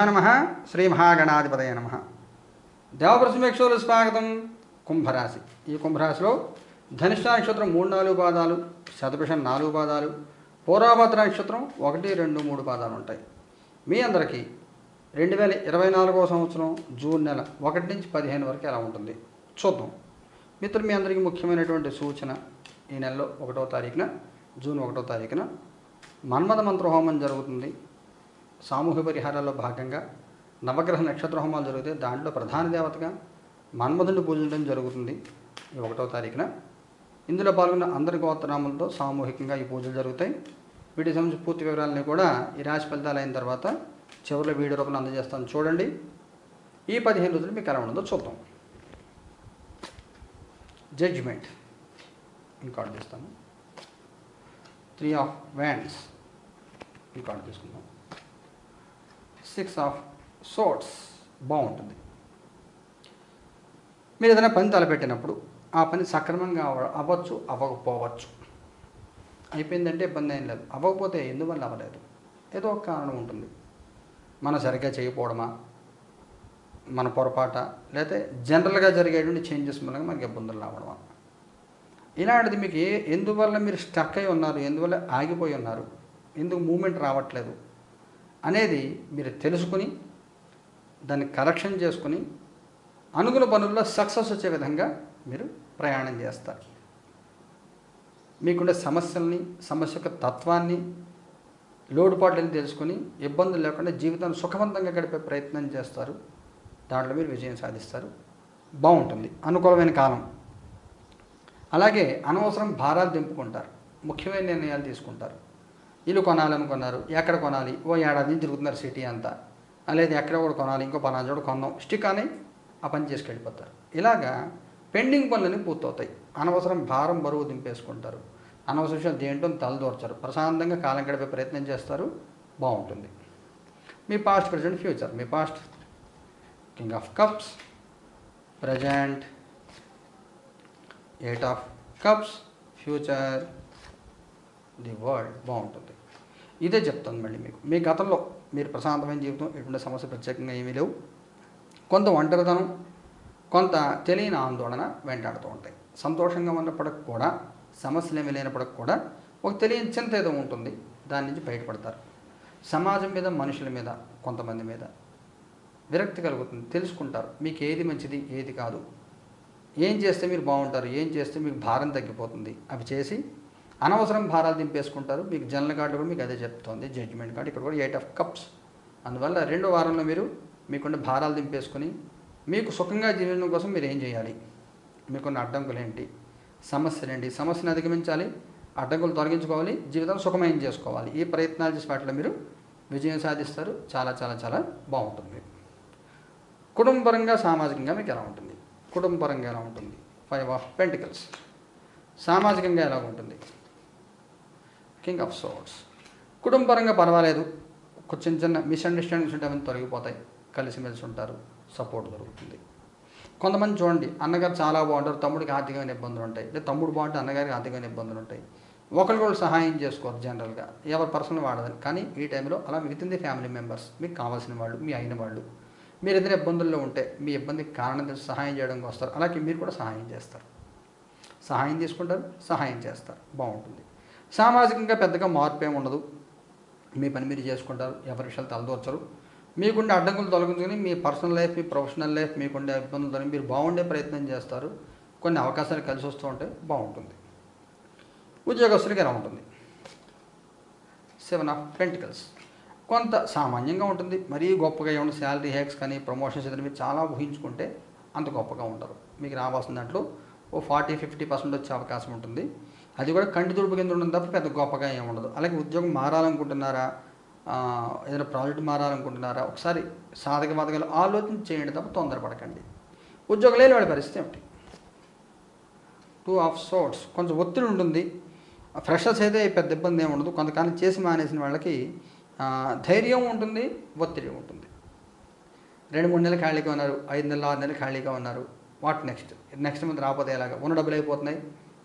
శ్రీ గురుభ్యో నమ శ్రీ మహాగణాధిపతయ నమ. దేవప్రసమేక్షలు స్వాగతం. కుంభరాశి. ఈ కుంభరాశిలో ధనిష్ట నక్షత్రం మూడు నాలుగు పాదాలు శతభిషం నాలుగు పాదాలు పూర్వభద్ర నక్షత్రం ఒకటి రెండు మూడు పాదాలు ఉంటాయి. మీ అందరికీ రెండు వేల ఇరవై నాలుగవ సంవత్సరం జూన్ నెల ఒకటి నుంచి పదిహేను వరకు ఎలా ఉంటుంది? చూద్దాం. మిత్రులు మీ అందరికీ ముఖ్యమైనటువంటి సూచన ఈ నెలలో ఒకటో తారీఖున జూన్ ఒకటో తారీఖున మన్మథ మంత్ర హోమం జరుగుతుంది. సామూహిక పరిహారాల్లో భాగంగా నవగ్రహ నక్షత్ర హోమాలు జరిగితే దాంట్లో ప్రధాన దేవతగా మన్మధుని పూజించడం జరుగుతుంది. ఒకటో తారీఖున ఇందులో పాల్గొన్న అందరి గోత్రనామంతో సామూహికంగా ఈ పూజలు జరుగుతాయి. వీటికి సంబంధించి పూర్తి వివరాలని కూడా ఈ రాశి ఫలితాలు అయిన తర్వాత చివరిలో వీడియో రూపంలో అందజేస్తాను. చూడండి. ఈ పదిహేను రోజులు మీకు ఎలా ఉండదో చూద్దాం. జడ్జిమెంట్ ఇంకార్డు తీస్తాను. త్రీ ఆఫ్ వ్యాండ్స్ ఇంకార్డు తీసుకుందాం. సిక్స్ ఆఫ్ సోట్స్ బాగుంటుంది. మీరు ఏదైనా పని తలపెట్టినప్పుడు ఆ పని సక్రమంగా అవ్వచ్చు అవ్వకపోవచ్చు. అయిపోయిందంటే ఇబ్బంది ఏం లేదు. అవ్వకపోతే ఎందువల్ల అవ్వలేదు? ఏదో ఒక కారణం ఉంటుంది. మనం సరిగ్గా చేయకపోవడమా? మన పొరపాట? లేకపోతే జనరల్గా జరిగేటువంటి చేంజెస్ మూలంగా మనకి ఇబ్బందులు రావడమా? ఇలాంటిది మీకు ఏ ఎందువల్ల మీరు స్టక్ అయి ఉన్నారు? ఎందువల్ల ఆగిపోయి ఉన్నారు? ఎందుకు మూమెంట్ రావట్లేదు? అనేది మీరు తెలుసుకుని దాన్ని కరెక్షన్ చేసుకుని అనుకున్న పనుల్లో సక్సెస్ వచ్చే విధంగా మీరు ప్రయాణం చేస్తారు. మీకుండే సమస్యల్ని సమస్య యొక్క తత్వాన్ని లోటుపాట్లని తెలుసుకుని ఇబ్బందులు లేకుండా జీవితాన్ని సుఖవంతంగా గడిపే ప్రయత్నం చేస్తారు. దాంట్లో మీరు విజయం సాధిస్తారు. బాగుంటుంది. అనుకూలమైన కాలం. అలాగే అనవసరం భారాలు దింపుకుంటారు. ముఖ్యమైన నిర్ణయాలు తీసుకుంటారు. ఇల్లు కొనాలనుకున్నారు. ఎక్కడ కొనాలి? ఓ ఏడాది తిరుగుతున్నారు సిటీ అంతా. లేదు ఎక్కడ కూడా కొనాలి. ఇంకో పలానా చోట కొందాం స్టిక్ అని ఆ పని చేసుకెళ్ళిపోతారు. ఇలాగా పెండింగ్ పనులన్నీ పూర్తవుతాయి. అనవసరం భారం బరువు దింపేసుకుంటారు. అనవసర విషయాలు దేంటో ప్రశాంతంగా కాలం గడిపే ప్రయత్నం చేస్తారు. బాగుంటుంది. మీ past present future me past king of cups present eight of cups future the world బాగుంటుంది. ఇదే చెప్తాను మళ్ళీ మీకు. మీ గతంలో మీరు ప్రశాంతమైన జీవితం ఎటువంటి సమస్య ప్రత్యేకంగా ఏమీ లేవు. కొంత ఒంటరితనం కొంత తెలియని ఆందోళన వెంటాడుతూ ఉంటాయి. సంతోషంగా ఉన్నప్పటికి కూడా సమస్యలు ఏమీ లేనప్పటికి కూడా ఒక తెలియని చింత ఏదో ఉంటుంది దాని నుంచి బయటపడతారు. సమాజం మీద మనుషుల మీద కొంతమంది మీద విరక్తి కలుగుతుంది తెలుసుకుంటారు. మీకు ఏది మంచిది ఏది కాదు. ఏం చేస్తే మీరు బాగుంటారు ఏం చేస్తే మీకు భారం తగ్గిపోతుంది అవి చేసి అనవసరం భారాలు దింపేసుకుంటారు. మీకు జనరల్ కార్డు కూడా మీకు అదే చెప్తోంది. జడ్జిమెంట్ కార్డు ఇక్కడ కూడా ఎయిట్ ఆఫ్ కప్స్ అందువల్ల రెండో వారంలో మీరు మీకున్న భారాలు దింపేసుకుని మీకు సుఖంగా జీవించడం కోసం మీరు ఏం చేయాలి? మీకున్న అడ్డంకులు ఏంటి సమస్యలు ఏంటి సమస్యను అధిగమించాలి. అడ్డంకులు తొలగించుకోవాలి. జీవితం సుఖమయం చేసుకోవాలి. ఈ ప్రయత్నాలు చేసి వాటిలో మీరు విజయం సాధిస్తారు. చాలా చాలా చాలా బాగుంటుంది. కుటుంబపరంగా సామాజికంగా మీకు ఎలా ఉంటుంది? కుటుంబపరంగా ఎలా ఉంటుంది? ఫైవ్ ఆఫ్ పెంటికల్స్ సామాజికంగా ఎలా ఉంటుంది? కింగ్ ఆఫ్ సోర్ట్స్ కుటుంబపరంగా పర్వాలేదు. ఒక చిన్న చిన్న మిస్అండర్స్టాండింగ్స్ ఉంటే అవన్నీ తొలగిపోతాయి. కలిసిమెలిసి ఉంటారు. సపోర్ట్ దొరుకుతుంది. కొంతమంది చూడండి అన్నగారు చాలా బాగుంటారు. తమ్ముడికి ఆర్థికమైన ఇబ్బందులు ఉంటాయి. లేదా తమ్ముడు బాగుంటే అన్నగారికి ఆర్థికమైన ఇబ్బందులు ఉంటాయి. ఒకరికొకరు సహాయం చేసుకోరు జనరల్గా ఎవరి పర్సనల్ వాడదని కానీ ఈ టైంలో అలా మిగిలింది ఫ్యామిలీ మెంబర్స్ మీకు కావాల్సిన వాళ్ళు మీ అయిన వాళ్ళు. మీరు ఏదైనా ఇబ్బందుల్లో ఉంటే మీ ఇబ్బందికి కారణం తెలిసి సహాయం చేయడానికి వస్తారు. అలాగే మీరు కూడా సహాయం చేస్తారు. సహాయం తీసుకుంటారు సహాయం చేస్తారు. బాగుంటుంది. సామాజికంగా పెద్దగా మార్పు ఏమి ఉండదు. మీ పని మీరు చేసుకుంటారు ఎవరి విషయాలు తలదూర్చరు. మీకుండే అడ్డంకులు తొలగించుకొని మీ పర్సనల్ లైఫ్ మీ ప్రొఫెషనల్ లైఫ్ మీకుండే ఇబ్బందులు తొలగి మీరు బాగుండే ప్రయత్నం చేస్తారు. కొన్ని అవకాశాలు కలిసి వస్తూ ఉంటే బాగుంటుంది. ఉద్యోగస్తులకి ఎలా ఉంటుంది? Seven of pentacles. కొంత సామాన్యంగా ఉంటుంది. మరీ గొప్పగా ఏమన్నా శాలరీ హ్యాక్స్ కానీ ప్రమోషన్స్ ఏదైనా మీరు చాలా ఊహించుకుంటే అంత గొప్పగా ఉండరు. మీకు రావాల్సిన దాంట్లో ఓ ఫార్టీ ఫిఫ్టీ పర్సెంట్ వచ్చే అవకాశం ఉంటుంది. అది కూడా కంటి తుడుపు కింద ఉండడం తప్ప పెద్ద గొప్పగా ఏమి ఉండదు. అలాగే ఉద్యోగం మారాలనుకుంటున్నారా? ఏదైనా ప్రాజెక్ట్ మారాలనుకుంటున్నారా? ఒకసారి సాధక బాధకాలు ఆలోచన చేయండి తప్ప తొందరపడకండి. ఉద్యోగం లేని వాడి పరిస్థితి ఏమిటి? టూ ఆఫ్ సోర్ట్స్ కొంచెం ఒత్తిడి ఉంటుంది. ఫ్రెషర్స్ అయితే పెద్ద ఇబ్బంది ఏమి ఉండదు. కొంతకాలం చేసి మానేసిన వాళ్ళకి ధైర్యం ఉంటుంది ఒత్తిడి ఉంటుంది. రెండు మూడు నెలలు ఖాళీగా ఉన్నారు. ఐదు నెలలు ఆరు నెలలు ఖాళీగా ఉన్నారు. వాట్ నెక్స్ట్ నెక్స్ట్ మంత్ రాకపోతే ఎలాగా? ఉన్న డబ్బులు అయిపోతున్నాయి.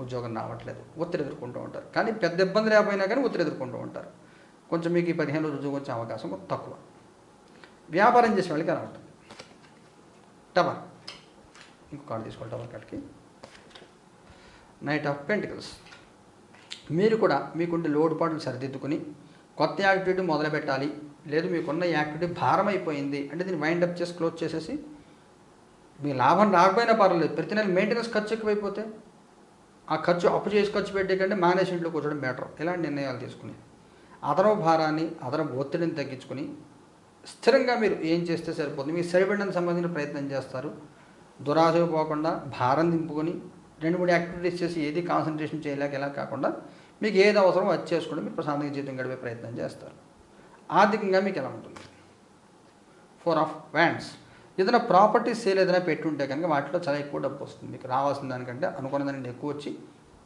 ఉద్యోగం రావట్లేదు. ఒత్తిడి ఎదుర్కొంటూ ఉంటారు. కానీ పెద్ద ఇబ్బంది లేకపోయినా కానీ ఒత్తిడి ఎదుర్కొంటూ ఉంటారు. కొంచెం మీకు ఈ పదిహేను రోజులు ఉద్యోగం వచ్చే అవకాశం తక్కువ. వ్యాపారం చేసే వాళ్ళకి అలా ఉంటుంది. టవర్. ఇంకో కార్డు తీసుకోవాలి టవర్ కార్డ్కి. Knight of pentacles. మీరు కూడా మీకుండే లోటుపాట్లు సరిదిద్దుకుని కొత్త యాక్టివిటీ మొదలు పెట్టాలి. లేదు మీకున్న యాక్టివిటీ భారం అయిపోయింది అంటే దీన్ని వైండ్ అప్ చేసి క్లోజ్ చేసేసి మీ లాభం రాకపోయినా పర్వాలేదు. ప్రతి నెల మెయింటెనెన్స్ ఖర్చు ఎక్కువైపోతే ఆ ఖర్చు అప్పు చేసి ఖర్చు పెట్టే కంటే మానేసి ఇంట్లో కూర్చోవడం బెటర్. ఇలాంటి నిర్ణయాలు తీసుకుని అదనపు భారాన్ని అదనపు ఒత్తిడిని తగ్గించుకుని స్థిరంగా మీరు ఏం చేస్తే సరిపోతుంది? మీకు సరిపడడానికి సంబంధించిన ప్రయత్నం చేస్తారు. దురాశకు పోకుండా భారం దింపుకొని రెండు మూడు యాక్టివిటీస్ చేసి ఏది కాన్సన్ట్రేషన్ చేయలేక ఎలా కాకుండా మీకు ఏది అవసరమో అది చేసుకుంటే మీరు ప్రశాంతంగా జీవితం గడిపే ప్రయత్నం చేస్తారు. ఆర్థికంగా మీకు ఎలా ఉంటుంది? ఫోర్ ఆఫ్ వ్యాండ్స్ ఏదైనా ప్రాపర్టీ సేల్ ఏదైనా పెట్టుంటే కనుక వాటిలో చాలా ఎక్కువ డబ్బు వస్తుంది. మీకు రావాల్సిన దానికంటే అనుకున్న దానికంటే ఎక్కువ వచ్చి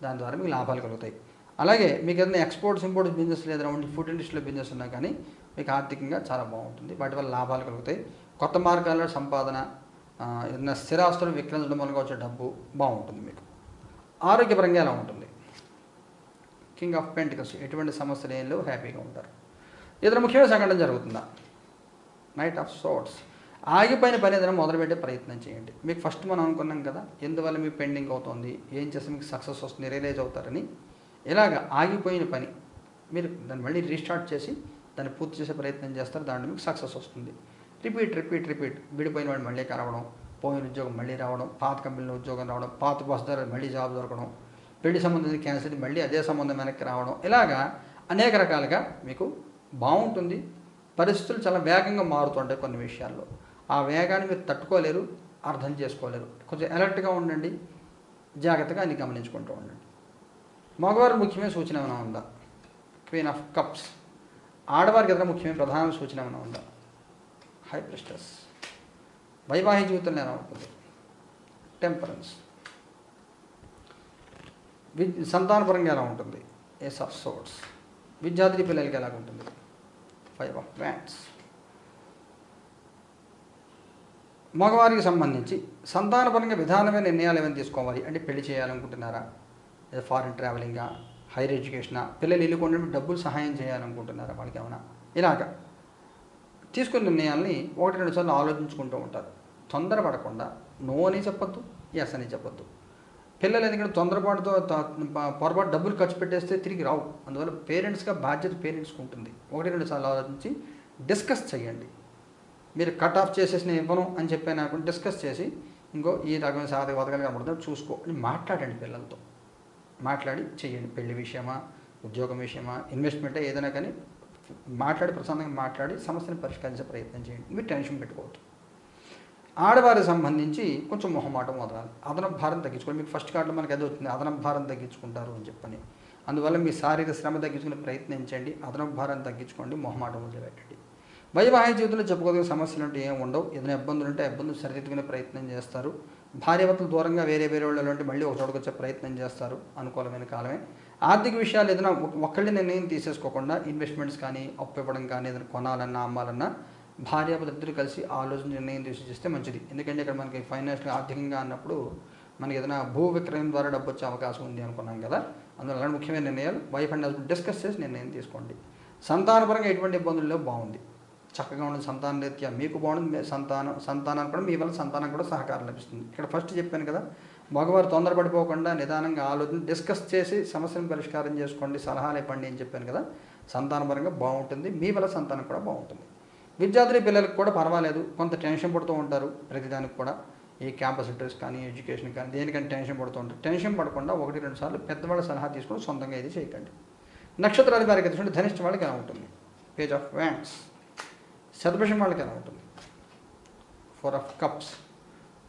దాని ద్వారా మీకు లాభాలు కలుగుతాయి. అలాగే మీకు ఏదైనా ఎక్స్పోర్ట్స్ ఇంపోర్ట్స్ బిజినెస్ ఏదైనా ఉంటే ఫుడ్ ఇండస్ట్రీలో బిజినెస్ ఉన్నా కానీ మీకు ఆర్థికంగా చాలా బాగుంటుంది. వాటి వల్ల లాభాలు కలుగుతాయి. కొత్త మార్గాల్లో సంపాదన ఏదైనా స్థిరాస్తులు విక్రయించడం వల్ల వచ్చే డబ్బు బాగుంటుంది మీకు. ఆరోగ్యపరంగా ఎలా ఉంటుంది? కింగ్ ఆఫ్ పెంటికల్స్ ఎటువంటి సమస్యలు ఏం లేవు హ్యాపీగా ఉంటారు. ఏదైనా ముఖ్యమైన సంఘటన జరుగుతుందా? నైట్ ఆఫ్ సోట్స్ ఆగిపోయిన పని ఏదైనా మొదలుపెట్టే ప్రయత్నం చేయండి. మీకు ఫస్ట్ మనం అనుకున్నాం కదా ఎందువల్ల మీకు పెండింగ్ అవుతుంది ఏం చేస్తే మీకు సక్సెస్ వస్తుంది రియలైజ్ అవుతారని. ఇలాగ ఆగిపోయిన పని మీరు దాన్ని మళ్ళీ రీస్టార్ట్ చేసి దాన్ని పూర్తి చేసే ప్రయత్నం చేస్తారు దాంట్లో మీకు సక్సెస్ వస్తుంది. Repeat repeat repeat. విడిపోయిన వాడు మళ్ళీ కలవడం పోయిన ఉద్యోగం మళ్ళీ రావడం పాత కంపెనీలో ఉద్యోగం రావడం పాత బస్ ద్వారా మళ్ళీ జాబ్ దొరకడం పెళ్ళి సంబంధం క్యాన్సిల్ మళ్ళీ అదే సంబంధం వెనక్కి రావడం. ఇలాగా అనేక రకాలుగా మీకు బాగుంటుంది. పరిస్థితులు చాలా వేగంగా మారుతుంటాయి కొన్ని విషయాల్లో. ఆ వేగాన్ని మీరు తట్టుకోలేరు అర్థం చేసుకోలేరు. కొంచెం అలర్ట్గా ఉండండి జాగ్రత్తగా అన్ని గమనించుకుంటూ ఉండండి. మగవారు ముఖ్యమైన సూచన ఏమైనా ఉందా? క్వీన్ ఆఫ్ కప్స్ ఆడవారికి ఏదైనా ముఖ్యమైన ప్రధాన సూచన ఏమైనా ఉందా? హై ప్రెస్టర్స్ వైవాహిక జీవితంలో ఎలా ఉంటుంది? టెంపరెన్స్ విద్ సంతానపరంగా ఎలా ఉంటుంది? ఎస్ ఆఫ్ సోర్ట్స్ విద్యార్థి పిల్లలకి ఎలా ఉంటుంది ఫైవ్ ఆఫ్ వ్యాండ్స్ మగవారికి సంబంధించి సంతానపరంగా విధానమైన నిర్ణయాలు ఏమైనా తీసుకోవాలి అంటే పెళ్ళి చేయాలనుకుంటున్నారా? లేదా ఫారిన్ ట్రావెలింగా హైయర్ ఎడ్యుకేషనా పిల్లలు ఇల్లు కొనడానికి డబ్బులు సహాయం చేయాలనుకుంటున్నారా వాళ్ళకి ఏమైనా? ఇలాగా తీసుకున్న నిర్ణయాల్ని ఒకటి రెండు సార్లు ఆలోచించుకుంటూ ఉంటారు. తొందరపడకుండా నో అని చెప్పొద్దు ఎస్ అని చెప్పొద్దు. పిల్లలు ఎందుకంటే తొందరపాటుతో పొరపాటు డబ్బులు ఖర్చు పెట్టేస్తే తిరిగి రావు. అందువల్ల పేరెంట్స్గా బాధ్యత పేరెంట్స్కి ఉంటుంది. ఒకటి రెండు సార్లు ఆలోచించి డిస్కస్ చేయండి. మీరు కట్ ఆఫ్ చేసేసి నేను ఇవ్వను అని చెప్పి నాకు డిస్కస్ చేసి ఇంకో ఈ రకమైన సాధక పథకాలు కనబడుతుంది చూసుకో అని మాట్లాడండి పిల్లలతో. మాట్లాడి చేయండి పెళ్ళి విషయమా ఉద్యోగం విషయమా ఇన్వెస్ట్మెంట్ ఏదైనా కానీ మాట్లాడి ప్రశాంతంగా మాట్లాడి సమస్యను పరిష్కరించే ప్రయత్నం చేయండి. మీరు టెన్షన్ పెట్టుకోవద్దు. ఆడవారికి సంబంధించి కొంచెం మొహమాటం వదలాలి. అదనపు భారం తగ్గించుకోండి. మీకు ఫస్ట్ కార్డులో మనకి ఏదో వచ్చింది అదనపు భారం తగ్గించుకుంటారు అని చెప్పని. అందువల్ల మీ శారీరక శ్రమ తగ్గించుకునే ప్రయత్నించండి. అదనపు భారం తగ్గించుకోండి మొహమాటం వదిలిపెట్టండి. వైవాహిక జీవితంలో చెప్పుకోదగిన సమస్యలు అంటే ఏమి ఉండవు. ఏదైనా ఇబ్బందులు ఉంటే ఇబ్బందులు సరిదిద్దుకునే ప్రయత్నం చేస్తారు. భార్యభర్తలు దూరంగా వేరే వేరే వాళ్ళు అంటే మళ్ళీ ఒక చోటుకు వచ్చే ప్రయత్నం చేస్తారు. అనుకూలమైన కాలమే. ఆర్థిక విషయాలు ఏదైనా ఒక- ఒక్కళ్ళే నిర్ణయం తీసేసుకోకుండా ఇన్వెస్ట్మెంట్స్ కానీ అప్పు ఇవ్వడం కానీ ఏదైనా కొనాలన్నా అమ్మాలన్నా భార్యాభర్తలు కలిసి ఆలోచన నిర్ణయం తీసి చేస్తే మంచిది. ఎందుకంటే ఇక్కడ మనకి ఫైనాన్షియల్ ఆర్థికంగా అన్నప్పుడు మనకి ఏదైనా భూ విక్రయం ద్వారా డబ్బు వచ్చే అవకాశం ఉంది అనుకున్నాం కదా. అందువల్ల అలాంటి ముఖ్యమైన నిర్ణయాలు వైఫ్ అండ్ హస్బెండ్ డిస్కస్ చేసి నిర్ణయం తీసుకోండి. సంతానపరంగా ఎటువంటి ఇబ్బందులు లేవు బాగుంది. చక్కగా ఉండే సంతాన రీత్యా మీకు బాగుండదు మీ సంతానం సంతానానికి కూడా మీ వల్ల సంతానం కూడా సహకారం లభిస్తుంది. ఇక్కడ ఫస్ట్ చెప్పాను కదా మగవారు తొందరపడిపోకుండా నిదానంగా ఆలోచన డిస్కస్ చేసి సమస్యను పరిష్కారం చేసుకోండి సలహాలు ఇవ్వండి అని చెప్పాను కదా సంతానపరంగా బాగుంటుంది మీ వల్ల సంతానం కూడా బాగుంటుంది. విద్యార్థుల పిల్లలకు కూడా పర్వాలేదు కొంత టెన్షన్ పడుతూ ఉంటారు ప్రతిదానికి కూడా. ఈ క్యాంపస్ ఇంటర్వ్యూస్ కానీ ఎడ్యుకేషన్ కానీ దేనికని టెన్షన్ పడుతూ ఉంటారు. టెన్షన్ పడకుండా ఒకటి రెండు సార్లు పెద్దవాళ్ళ సలహా తీసుకొని సొంతంగా ఇది చేయకండి. నక్షత్రాది వారికి తీసుకుంటే ధనిష్ట వాళ్ళకి ఎలా ఉంటుంది? పేజ్ ఆఫ్ వ్యాండ్స్ శతభిషం వాళ్ళకి ఎలా ఉంటుంది? ఫోర్ ఆఫ్ కప్స్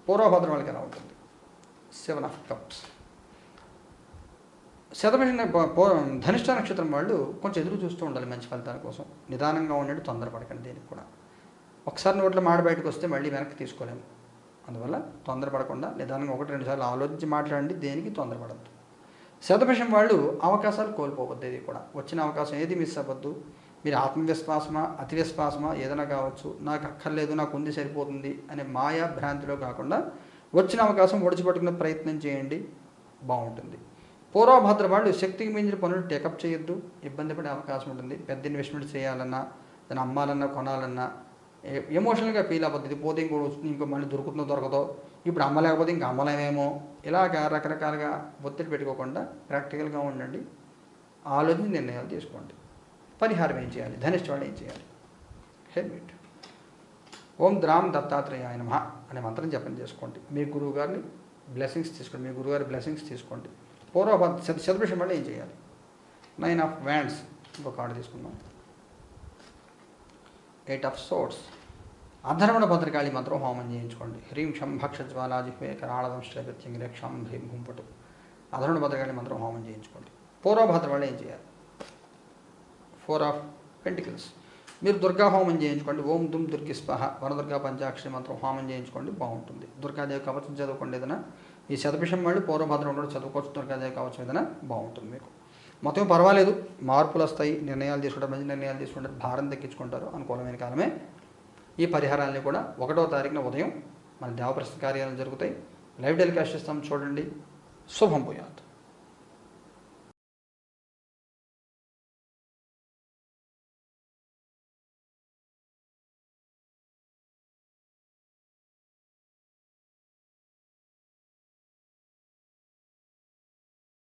పూర్వభద్రం వాళ్ళకి ఎలా ఉంటుంది? సెవెన్ ఆఫ్ కప్స్ శతభిషం ధనిష్ట నక్షత్రం వాళ్ళు కొంచెం ఎదురు చూస్తూ ఉండాలి మంచి ఫలితాల కోసం. నిదానంగా ఉండండి తొందరపడకండి దేనికి కూడా. ఒకసారి నోట్లో మాట బయటకు వస్తే మళ్ళీ వెనక్కి తీసుకోలేము. అందువల్ల తొందరపడకుండా నిదానంగా ఒకటి రెండు సార్లు ఆలోచించి మాట్లాడండి దేనికి తొందరపడద్దు. శతభిషం వాళ్ళు అవకాశాలు కోల్పోవద్దు ఇది కూడా. వచ్చిన అవకాశం ఏది మిస్ అవ్వద్దు. మీరు ఆత్మవిశ్వాసమా అతివిశ్వాసమా ఏదైనా కావచ్చు నాకు అక్కర్లేదు నాకు ఉంది సరిపోతుంది అనే మాయా భ్రాంతిలో కాకుండా వచ్చిన అవకాశం ఒడిచిపట్టుకునే ప్రయత్నం చేయండి బాగుంటుంది. పూర్వభద్ర వాళ్ళు శక్తికి మించిన పనులు టేకప్ చేయొద్దు ఇబ్బంది పడే అవకాశం ఉంటుంది. పెద్ద ఇన్వెస్ట్మెంట్ చేయాలన్నా దాన్ని అమ్మాలన్నా కొనాలన్నా ఎమోషనల్గా ఫీల్ అవ్వద్దు. ఇది పోతే ఇంకో వస్తుంది ఇంకో మళ్ళీ దొరుకుతుందో దొరకదో. ఇప్పుడు అమ్మలేకపోతే ఇంకా అమ్మలేమేమో. ఇలాగ రకరకాలుగా ఒత్తిడి పెట్టుకోకుండా ప్రాక్టికల్గా ఉండండి. ఆలోచించి నిర్ణయాలు తీసుకోండి. పరిహారం ఏం చేయాలి? ధనిష్ట వాళ్ళు ఏం చేయాలి? హెల్మెట్ ఓం ద్రామ్ దత్తాత్రేయాయ నమ అనే మంత్రం జపం చేసుకోండి. మీ గురువు గారిని బ్లెస్సింగ్స్ తీసుకోండి. మీ గురువుగారి బ్లెస్సింగ్స్ తీసుకోండి. పూర్వ శత శతభిషం వల్ల ఏం చేయాలి? నైన్ ఆఫ్ వ్యాండ్స్ ఇంకో కార్డు తీసుకుందాం. Eight of swords Atharvana Bhadrakali మంత్రం హోమం చేయించుకోండి. హ్రీం షం భక్ష జ్వాలాజిహ్వే కరాళదం శ్రేపత్యంగిరే క్షం హ్రీం గుంపటు. అధర్వణ భద్రకాళి మంత్రం హోమం చేయించుకోండి. పూర్వభద్ర వల్ల ఏం చేయాలి? Four of pentacles. మీరు దుర్గా హోమం చేయించుకోండి. ఓం దుమ్ దుర్గి స్పహ వనదుర్గా పంచాక్షరి మంత్రం హోమం చేయించుకోండి. బాగుంటుంది. దుర్గాదేవి కవచం చదువుకోండి ఏదైనా. ఈ శతభిషం వాళ్ళు పూర్వభద్రం కూడా చదువుకోవచ్చు. దుర్గాదేవి కవచం ఏదైనా బాగుంటుంది మీకు. మొత్తం పర్వాలేదు. మార్పులు వస్తాయి. నిర్ణయాలు తీసుకుంటారు. మంచి నిర్ణయాలు తీసుకుంటారు. భారం తగ్గించుకుంటారు. అనుకూలమైన కాలమే. ఈ పరిహారాన్ని కూడా ఒకటో తారీఖున ఉదయం మన దేవప్రస్థ కార్యాలు జరుగుతాయి. లైవ్ టెలికాస్ట్ ఇస్తాం చూడండి. శుభం పోయాదు